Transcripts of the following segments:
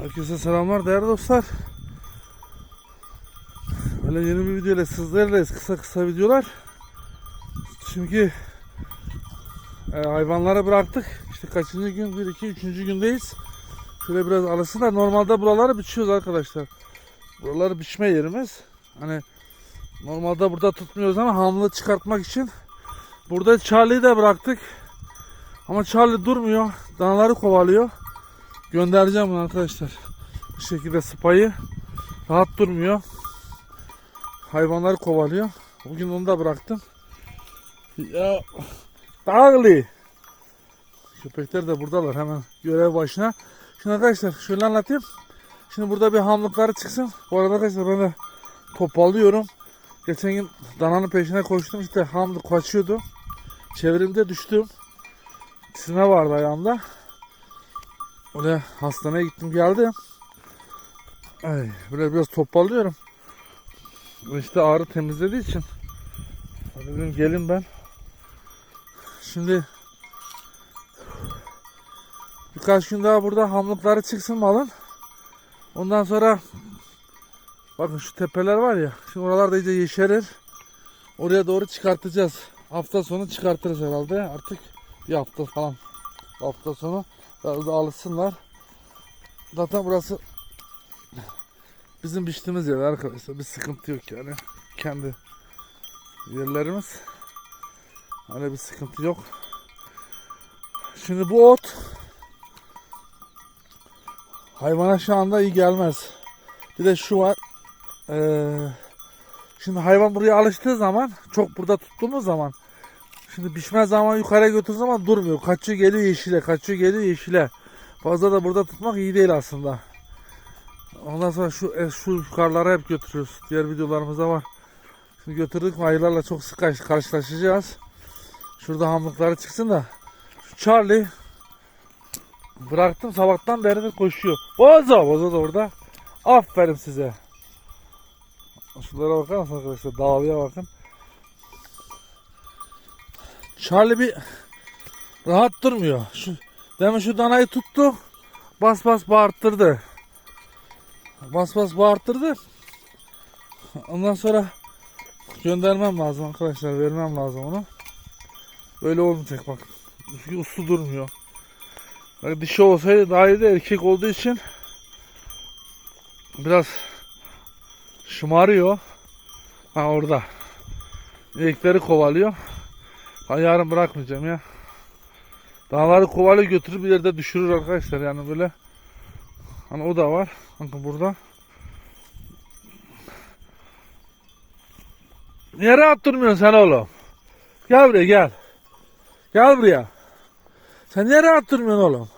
Herkese selamlar değerli dostlar. Böyle yeni bir video ile sizlerleyiz. Kısa kısa videolar. Çünkü e, hayvanları bıraktık. İşte kaçıncı gün? 1, 2, 3. gündeyiz. Şöyle biraz alışsınlar. Normalde buraları biçiyoruz arkadaşlar. Buraları biçme yerimiz. Hani normalde burada tutmuyoruz ama hamlı çıkartmak için. Burada Charlie'yi de bıraktık. Ama Charlie durmuyor. Danaları kovalıyor. Göndereceğim bunu arkadaşlar. Bu şekilde spayı rahat durmuyor. Hayvanları kovalıyor. Bugün onu da bıraktım. Ya Dağlı. Köpekler de buradalar hemen görev başına. Şimdi arkadaşlar şöyle anlatayım. Şimdi burada bir hamlıkları çıksın. Bu arada arkadaşlar ben de toparlıyorum. Geçen gün dananın peşine koştum işte hamlık kaçıyordu. Çevrimde düştüm. Çizme vardı ayağımda. Öyle hastaneye gittim geldim. Ay, böyle biraz toparlıyorum. İşte ağrı temizlediği için. Dedim gelin ben. Şimdi birkaç gün daha burada hamlıkları çıksın malın. Ondan sonra bakın şu tepeler var ya. Şimdi oralarda iyice yeşerir. Oraya doğru çıkartacağız. Hafta sonu çıkartırız herhalde. Artık bir hafta falan. Hafta sonu biraz da alışsınlar. Zaten burası bizim biçtiğimiz yer arkadaşlar. Bir sıkıntı yok yani. Kendi yerlerimiz. Öyle bir sıkıntı yok. Şimdi bu ot hayvana şu anda iyi gelmez. Bir de şu var. Ee, şimdi hayvan buraya alıştığı zaman çok burada tuttuğumuz zaman Şimdi pişme zaman yukarıya götürdüğü zaman durmuyor. Kaçıyor geliyor yeşile, kaçıyor geliyor yeşile. Fazla da burada tutmak iyi değil aslında. Ondan sonra şu e, şu yukarılara hep götürüyoruz. Diğer videolarımızda var. Şimdi götürdük mü ayılarla çok sık karşı- karşılaşacağız. Şurada hamlıkları çıksın da. Şu Charlie bıraktım sabahtan beridir koşuyor. Bozo, Bozo da orada. Aferin size. Şunlara bakar mısınız arkadaşlar? Dağlıya bakın. Charlie bir rahat durmuyor. Şu, demin şu danayı tuttu. Bas bas bağırttırdı. Bas bas bağırttırdı. Ondan sonra göndermem lazım arkadaşlar. Vermem lazım onu. Böyle olmayacak bak. Çünkü uslu durmuyor. Bak dişi olsaydı daha iyi de erkek olduğu için biraz şımarıyor. Ha orada. İlekleri kovalıyor. Ben yarın bırakmayacağım ya. Dağları kovalı götürüp bir yerde düşürür arkadaşlar yani böyle. Hani o da var. Bakın burada. Niye rahat durmuyorsun sen oğlum? Gel buraya gel. Gel buraya. Sen niye rahat durmuyorsun oğlum?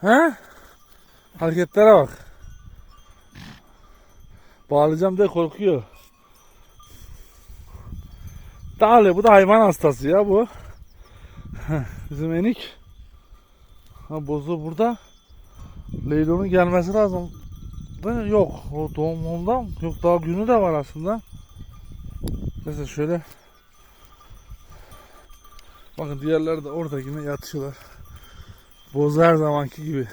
He? Hareketlere bak. Bağlayacağım diye korkuyor. Dağlı bu da hayvan hastası ya bu. Bizim enik. Ha bozu burada. Leylo'nun gelmesi lazım. Mi? Yok. O doğumundan yok daha günü de var aslında. Mesela şöyle Bakın diğerleri de orada yine yatıyorlar. Boz her zamanki gibi.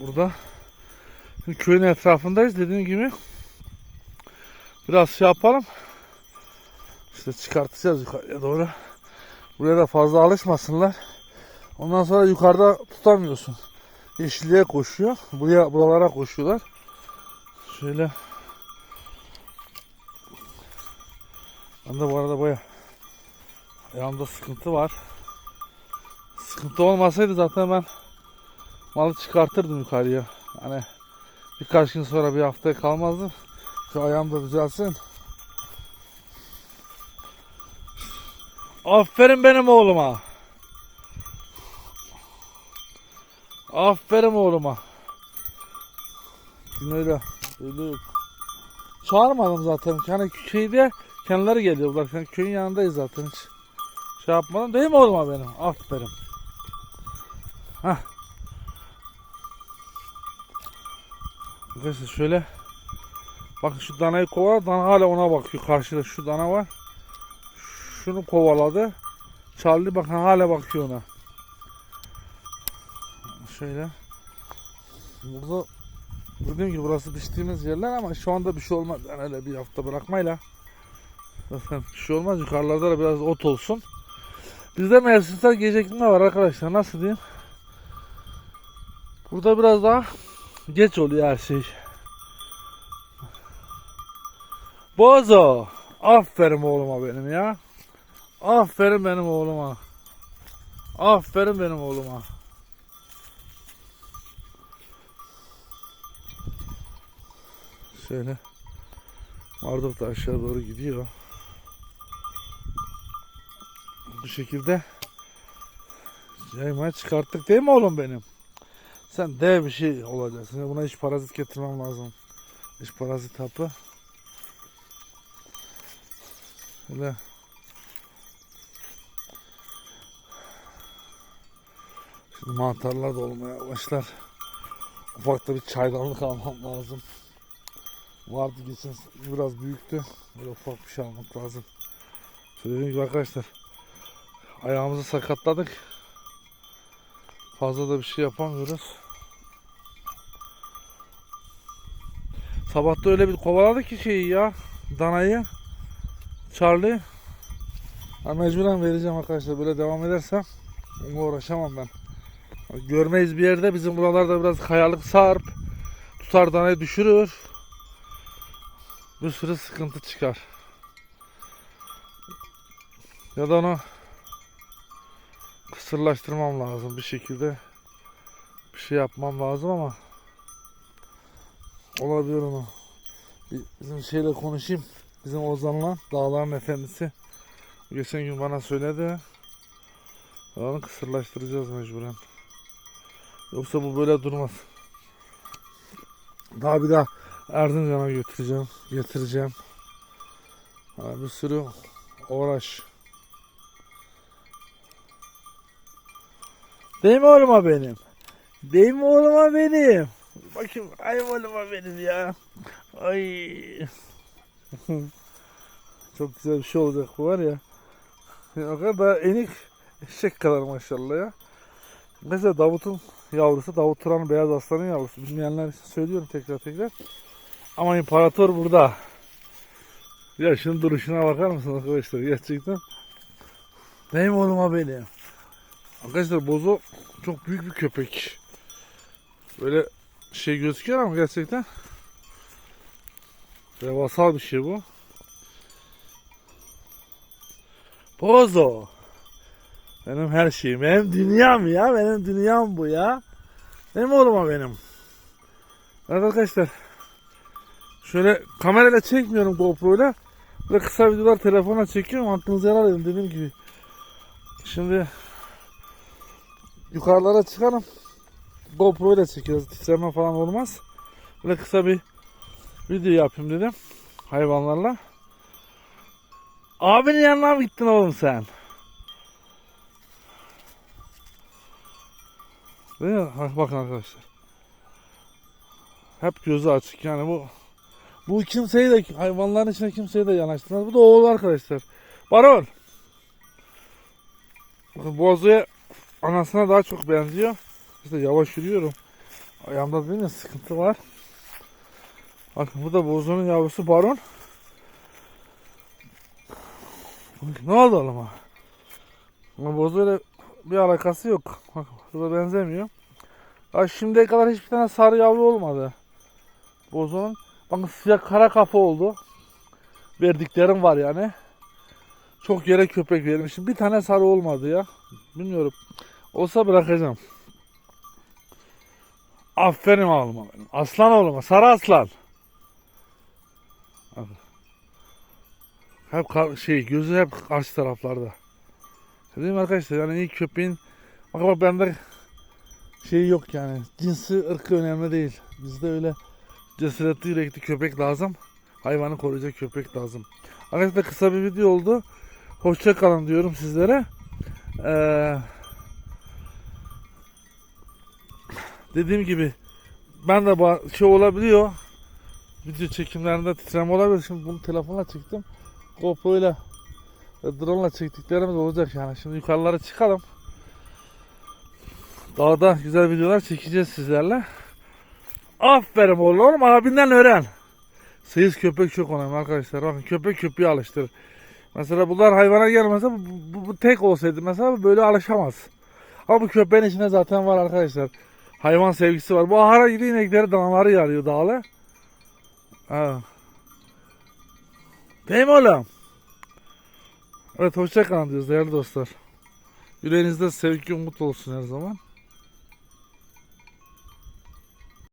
Burada Şimdi köyün etrafındayız dediğim gibi. Biraz şey yapalım. İşte çıkartacağız yukarıya doğru. Buraya da fazla alışmasınlar. Ondan sonra yukarıda tutamıyorsun. Yeşilliğe koşuyor. Buraya buralara koşuyorlar. Şöyle. Ben de bu arada baya ayağımda sıkıntı var. Sıkıntı olmasaydı zaten ben malı çıkartırdım yukarıya. Hani birkaç gün sonra bir haftaya kalmazdı. Şu ayağım da düzelsin. Aferin benim oğluma. Aferin oğluma. Öyle yok. Çağırmadım zaten. Yani köyde kendileri geliyorlar. Yani köyün yanındayız zaten hiç. Şey yapmadım. Değil mi oğluma benim? Aferin. Hah. Arkadaşlar şöyle Bakın şu danayı kovala. Dana hala ona bakıyor. Karşıda şu dana var şunu kovaladı. Charlie bakın hala bakıyor ona. Şöyle. Burada dediğim gibi burası biçtiğimiz yerler ama şu anda bir şey olmaz. Yani öyle bir hafta bırakmayla. Zaten bir şey olmaz. Yukarılarda da biraz ot olsun. Bizde mevsimsel gecikme var arkadaşlar. Nasıl diyeyim? Burada biraz daha geç oluyor her şey. Bozo. Aferin oğluma benim ya. Aferin benim oğluma. Aferin benim oğluma. Şöyle. Marduk da aşağı doğru gidiyor. Bu şekilde yaymaya çıkarttık değil mi oğlum benim? Sen dev bir şey olacaksın. Buna hiç parazit getirmem lazım. Hiç parazit hapı. Öyle. Mantarlar da olmaya başlar. Ufak da bir çaydanlık almam lazım. Vardı geçen biraz büyüktü. Böyle ufak bir şey almak lazım. Söylediğim gibi arkadaşlar. Ayağımızı sakatladık. Fazla da bir şey yapamıyoruz. Sabah da öyle bir kovaladı ki şeyi ya. Danayı. Charlie. Ha, mecburen vereceğim arkadaşlar. Böyle devam edersem uğraşamam ben. Görmeyiz bir yerde. Bizim buralarda biraz kayalık sarp. Tutar danayı düşürür. Bir sürü sıkıntı çıkar. Ya da onu kısırlaştırmam lazım bir şekilde. Bir şey yapmam lazım ama olabilir onu. Bizim şeyle konuşayım. Bizim Ozan'la Dağların Efendisi. Geçen gün bana söyledi. Onu kısırlaştıracağız mecburen. Yoksa bu böyle durmaz. Daha bir daha Erzincan'a götüreceğim, getireceğim. Ha, bir sürü uğraş. Değil mi oğluma benim? Değil mi oğluma benim? Bakayım ay oğluma benim ya. Ay. Çok güzel bir şey olacak bu var. Ya O kadar enik eşek kadar maşallah ya. Mesela Davut'un yavrusu, Davut Turan'ın beyaz aslanın yavrusu. Bilmeyenler söylüyorum tekrar tekrar. Ama imparator burada. Ya şunun duruşuna bakar mısın arkadaşlar gerçekten? Benim oğluma benim. Arkadaşlar Bozo çok büyük bir köpek. Böyle şey gözüküyor ama gerçekten devasal bir şey bu. Bozo. Benim her şeyim. Benim dünyam ya. Benim dünyam bu ya. Benim oğluma benim. Evet arkadaşlar. Şöyle kamerayla çekmiyorum GoPro'yla. Böyle kısa videolar telefonla çekiyorum. Aklınıza yer alın dediğim gibi. Şimdi yukarılara çıkarım. GoPro'yla çekiyoruz. Titreme falan olmaz. Böyle kısa bir video yapayım dedim. Hayvanlarla. Abinin yanına mı gittin oğlum sen? Ha, Bakın arkadaşlar. Hep gözü açık yani bu bu kimseyi de hayvanların içine kimseyi de yanaştırmaz. Bu da oğul arkadaşlar. Baron. Bakın bozuya anasına daha çok benziyor. İşte yavaş yürüyorum. Ayağımda değil mi sıkıntı var. Bakın bu da bozunun yavrusu Baron. Ne oldu oğlum? Ama bozuyla bir alakası yok. Bak burada benzemiyor. Daha şimdiye kadar hiçbir tane sarı yavru olmadı. Bozunun. Bakın siyah kara kafa oldu. Verdiklerim var yani. Çok yere köpek vermişim. Bir tane sarı olmadı ya. Bilmiyorum. Olsa bırakacağım. Aferin oğluma benim. Aslan oğluma. Sarı aslan. Hep şey gözü hep karşı taraflarda. Değil mi arkadaşlar? Yani ilk köpeğin bende şey yok yani. Cinsi, ırkı önemli değil. Bizde öyle cesaretli yürekli köpek lazım. Hayvanı koruyacak köpek lazım. Arkadaşlar kısa bir video oldu. Hoşça kalın diyorum sizlere. Ee, dediğim gibi ben de şey olabiliyor. Video çekimlerinde titreme olabilir. Şimdi bunu telefonla çektim. GoPro ile drone çektiklerimiz olacak yani. Şimdi yukarılara çıkalım. Dağda güzel videolar çekeceğiz sizlerle. Aferin oğlum. Oğlum abinden öğren. Seyis köpek çok önemli arkadaşlar. Bakın köpek köpeği alıştırır. Mesela bunlar hayvana gelmese bu, bu, bu tek olsaydı mesela böyle alışamaz. Ama bu köpeğin içinde zaten var arkadaşlar. Hayvan sevgisi var. Bu ahara gidiyor inekleri danaları yarıyor dağlı. Ha. Değil mi oğlum? Evet hoşça kalın diyoruz değerli dostlar. Yüreğinizde sevgi umut olsun her zaman.